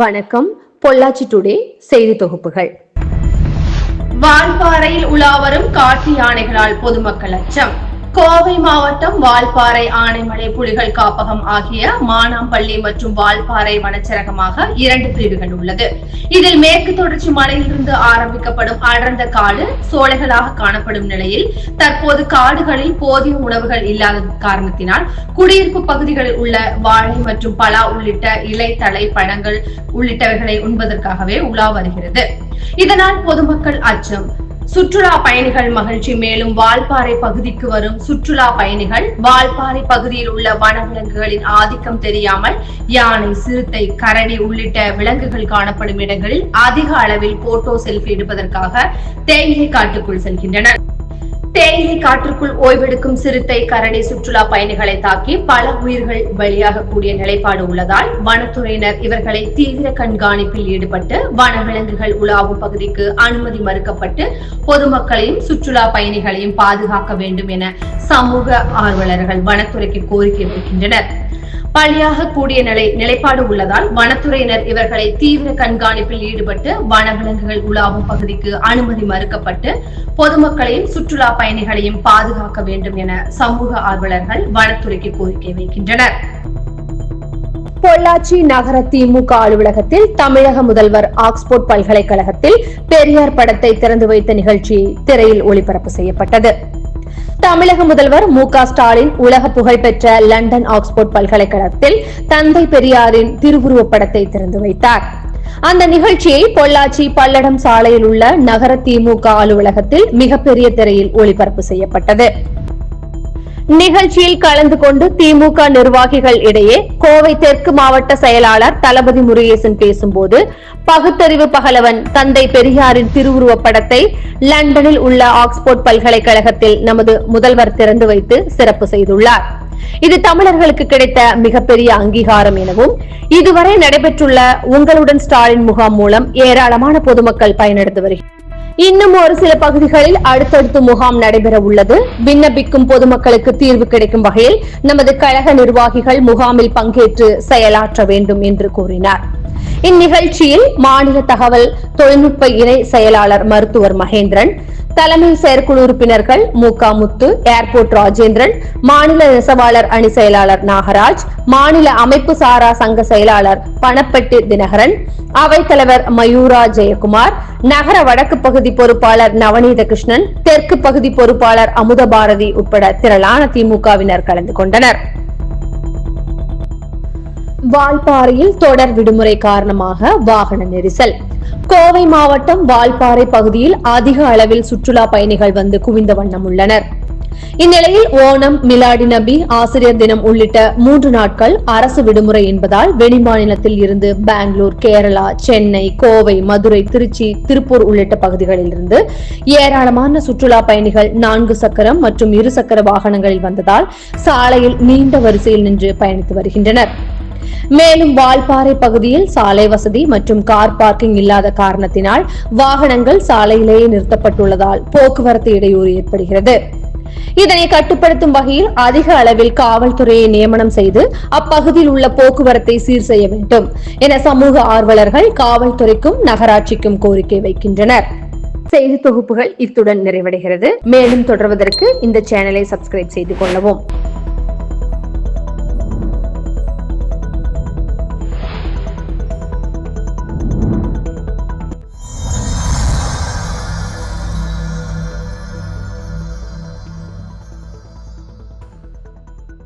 வணக்கம். பொள்ளாச்சி டுடே செய்தி தொகுப்புகள். வால்பாறையில் உலாவரும் காட்டு யானைகளால் பொதுமக்கள் அச்சம். கோவை மாவட்டம் வால்பாறை ஆனைமலை புலிகள் காப்பகம் ஆகிய மானாம்பள்ளி மற்றும் வால்பாறை வனச்சரகமாக இரண்டு பிரிவுகள் உள்ளது. இதில் மேற்கு தொடர்ச்சி மலையிலிருந்து ஆரம்பிக்கப்படும் அடர்ந்த காடு சோலைகளாக காணப்படும் நிலையில் தற்போது காடுகளில் போதிய உணவுகள் இல்லாத காரணத்தினால் குடியிருப்பு பகுதிகளில் உள்ள வாழை மற்றும் பலா உள்ளிட்ட இலை தலை பழங்கள் உள்ளிட்டவைகளை உண்பதற்காகவே உலா வருகிறது. இதனால் பொதுமக்கள் அச்சம் சுற்றுலா பயணிகள் மகிழ்ச்சி. மேலும் வால்பாறை பகுதிக்கு வரும் சுற்றுலா பயணிகள் வால்பாறை பகுதியில் உள்ள வனவிலங்குகளின் ஆதிக்கம் தெரியாமல் யானை சிறுத்தை கரடி உள்ளிட்ட விலங்குகள் காணப்படும் இடங்களில் அதிக அளவில் போட்டோ செல்ஃபி எடுப்பதற்காக தேயிலை காட்டுக்குள் செல்கின்றனர். தேயிலை காற்றுக்குள் ஓய்வெடுக்கும் சிறுத்தை கரடி சுற்றுலா பயணிகளை தாக்கி பல உயிர்கள் பலியாகக்கூடிய நிலைப்பாடு உள்ளதால் வனத்துறையினர் இவர்களை தீவிர கண்காணிப்பில் ஈடுபட்டு வனவிலங்குகள் உலாவும் பகுதிக்கு அனுமதி மறுக்கப்பட்டு பொதுமக்களையும் சுற்றுலா பயணிகளையும் பாதுகாக்க வேண்டும் என சமூக ஆர்வலர்கள் வனத்துறைக்கு கோரிக்கை வைக்கின்றனர் பலியாக கூடிய நிலை நிலைப்பாடு உள்ளதால் வனத்துறையினர் இவர்களை தீவிர கண்காணிப்பில் ஈடுபட்டு வனவிலங்குகள் உலாவும் பகுதிக்கு அனுமதி மறுக்கப்பட்டு பொதுமக்களையும் சுற்றுலா பயணிகளையும் பாதுகாக்க வேண்டும் என சமூக ஆர்வலர்கள் வனத்துறைக்கு கோரிக்கை வைக்கின்றனர். பொள்ளாச்சி நகர திமுக அலுவலகத்தில் தமிழக முதல்வர் ஆக்ஸ்போர்ட் பல்கலைக்கழகத்தில் பெரியார் படத்தை திறந்து வைத்த நிகழ்ச்சி திரையில் ஒளிபரப்பு செய்யப்பட்டது. தமிழக முதல்வர் மு க ஸ்டாலின் உலக புகழ்பெற்ற லண்டன் ஆக்ஸ்போர்ட் பல்கலைக்கழகத்தில் தந்தை பெரியாரின் திருவுருவப் படத்தை திறந்து வைத்தார். அந்த நிகழ்ச்சியை பொள்ளாச்சி பல்லடம் சாலையில் உள்ள நகர திமுக அலுவலகத்தில் மிகப்பெரிய திரையில் ஒளிபரப்பு செய்யப்பட்டது. நிகழ்ச்சியில் கலந்து கொண்டு திமுக நிர்வாகிகள் இடையே கோவை தெற்கு மாவட்ட செயலாளர் தளபதி முருகேசன் பேசும்போது பகுத்தறிவு பகலவன் தந்தை பெரியாரின் திருவுருவப் படத்தை லண்டனில் உள்ள ஆக்ஸ்போர்ட் பல்கலைக்கழகத்தில் நமது முதல்வர் திறந்து வைத்து சிறப்பு செய்துள்ளார். இது தமிழர்களுக்கு கிடைத்த மிகப்பெரிய அங்கீகாரம் எனவும் இதுவரை நடைபெற்றுள்ள உங்களுடன் ஸ்டாலின் முகாம் மூலம் ஏராளமான பொதுமக்கள் பயனடைந்து வருகிறார் இன்னும் ஒரு சில பகுதிகளில் அடுத்தடுத்து முகாம் நடைபெற உள்ளது விண்ணப்பிக்கும் பொதுமக்களுக்கு தீர்வு கிடைக்கும் வகையில் நமது கழக நிர்வாகிகள் முகாமில் பங்கேற்று செயலாற்ற வேண்டும் என்று கூறினார். இந்நிகழ்ச்சியில் மாநில தகவல் தொழில்நுட்ப இணை செயலாளர் மருத்துவர் மகேந்திரன் தலைமை செயற்குழு உறுப்பினர்கள் மு க முத்து ஏர்போர்ட் ராஜேந்திரன் மாநில நெசவாளர் அணி செயலாளர் நாகராஜ் மாநில அமைப்பு சாரா சங்க செயலாளர் பணப்பட்டு தினகரன் அவைத்தலைவர் மயூரா ஜெயக்குமார் நகர வடக்கு பகுதி பொறுப்பாளர் நவநீத கிருஷ்ணன் தெற்கு பகுதி பொறுப்பாளர் அமுத பாரதி உட்பட திரளான திமுகவினர் கலந்து கொண்டனர். வால்பாறையில் தொடர் விடுமுறை காரணமாக வாகன நெரிசல். கோவை மாவட்டம் வால்பாறை பகுதியில் அதிக அளவில் சுற்றுலா பயணிகள் வந்து குவிந்த வண்ணம் உள்ளனர். இந்நிலையில் ஓணம் மிலாடி நபி ஆசிரியர் தினம் உள்ளிட்ட மூன்று நாட்கள் அரசு விடுமுறை என்பதால் வெளிமாநிலத்தில் இருந்து பெங்களூர் கேரளா சென்னை கோவை மதுரை திருச்சி திருப்பூர் உள்ளிட்ட பகுதிகளில் இருந்து ஏராளமான சுற்றுலா பயணிகள் நான்கு சக்கரம் மற்றும் இரு சக்கர வாகனங்களில் வந்ததால் சாலையில் நீண்ட வரிசையில் நின்று பயணித்து வருகின்றனர். மேலும் வால்பாறை பகுதியில் சாலை வசதி மற்றும் கார் பார்க்கிங் இல்லாத காரணத்தினால் வாகனங்கள் சாலையிலேயே நிறுத்தப்பட்டுள்ளதால் போக்குவரத்து இடையூறு ஏற்படுகிறது. இதனை கட்டுப்படுத்தும் வகையில் அதிக அளவில் காவல்துறையை நியமனம் செய்து அப்பகுதியில் உள்ள போக்குவரத்தை சீர் செய்ய வேண்டும் என சமூக ஆர்வலர்கள் காவல்துறைக்கும் நகராட்சிக்கும் கோரிக்கை வைக்கின்றனர். செய்தி தொகுப்புகள் இத்துடன் நிறைவடைகிறது. மேலும் தொடர்வதற்கு இந்த சேனலை சப்ஸ்கிரைப் செய்து கொள்ளவும்.